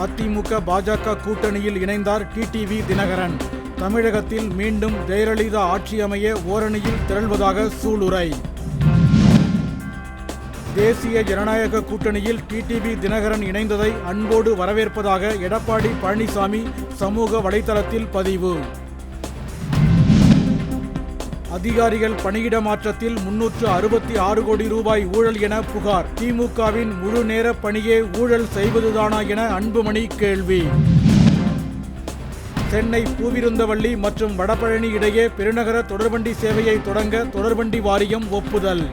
அதிமுக பாஜக கூட்டணியில் இணைந்தார் டிடிவி தினகரன். தமிழகத்தில் மீண்டும் ஜெயலலிதா ஆட்சி அமைய ஓரணியில் திரள்வதாக சூளுரை. தேசிய ஜனநாயக கூட்டணியில் டிடிவி தினகரன் இணைந்ததை அன்போடு வரவேற்பதாக எடப்பாடி பழனிசாமி சமூக வலைதளத்தில் பதிவு. அதிகாரிகள் பணியிட மாற்றத்தில் முன்னூற்று அறுபத்தி ஆறு கோடி ரூபாய் ஊழல் என புகார். திமுகவின் முழு நேர பணியே ஊழல் செய்வதுதானா என அன்புமணி கேள்வி. சென்னை பூவிருந்தவள்ளி மற்றும் வடபழனி இடையே பெருநகர தொடர்வண்டி சேவையை தொடங்க தொடர்வண்டி வாரியம் ஒப்புதல்.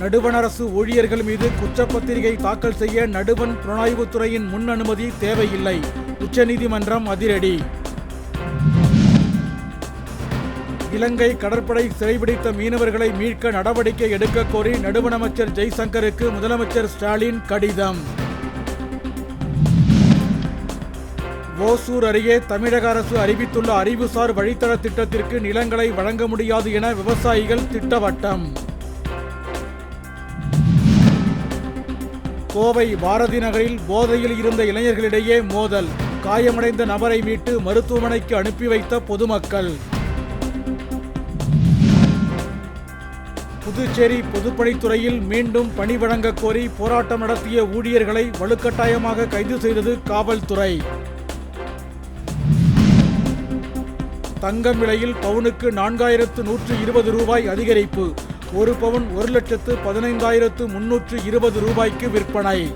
நடுவண் அரசு ஊழியர்கள் மீது குற்றப்பத்திரிகை தாக்கல் செய்ய நடுவண் புலனாய்வுத்துறையின் முன் அனுமதி தேவையில்லை. உச்சநீதிமன்றம் அதிரடி. இலங்கை கடற்படை சிறைபிடித்த மீனவர்களை மீட்க நடவடிக்கை எடுக்க கோரி நடுவண் அமைச்சர் ஜெய்சங்கருக்கு முதலமைச்சர் ஸ்டாலின் கடிதம். ஓசூர் அருகே தமிழக அரசு அறிவித்துள்ள அறிவுசார் வழித்தட திட்டத்திற்கு நிலங்களை வழங்க முடியாது என விவசாயிகள் திட்டவட்டம். கோவை பாரதி நகரில் போதையில் இருந்த இளைஞர்களிடையே மோதல். காயமடைந்த நபரை மீட்டு மருத்துவமனைக்கு அனுப்பி வைத்த பொதுமக்கள். புதுச்சேரி பொதுப்பணித்துறையில் மீண்டும் பணி வழங்கக் கோரி போராட்டம் நடத்திய ஊழியர்களை வலுக்கட்டாயமாக கைது செய்தது காவல்துறை. தங்கம் விலையில் பவுனுக்கு நான்காயிரத்து நூற்று இருபது ரூபாய் அதிகரிப்பு. ஒரு பவுன் ஒரு லட்சத்து பதினைந்தாயிரத்து முன்னூற்று இருபது ரூபாய்க்கு விற்பனை.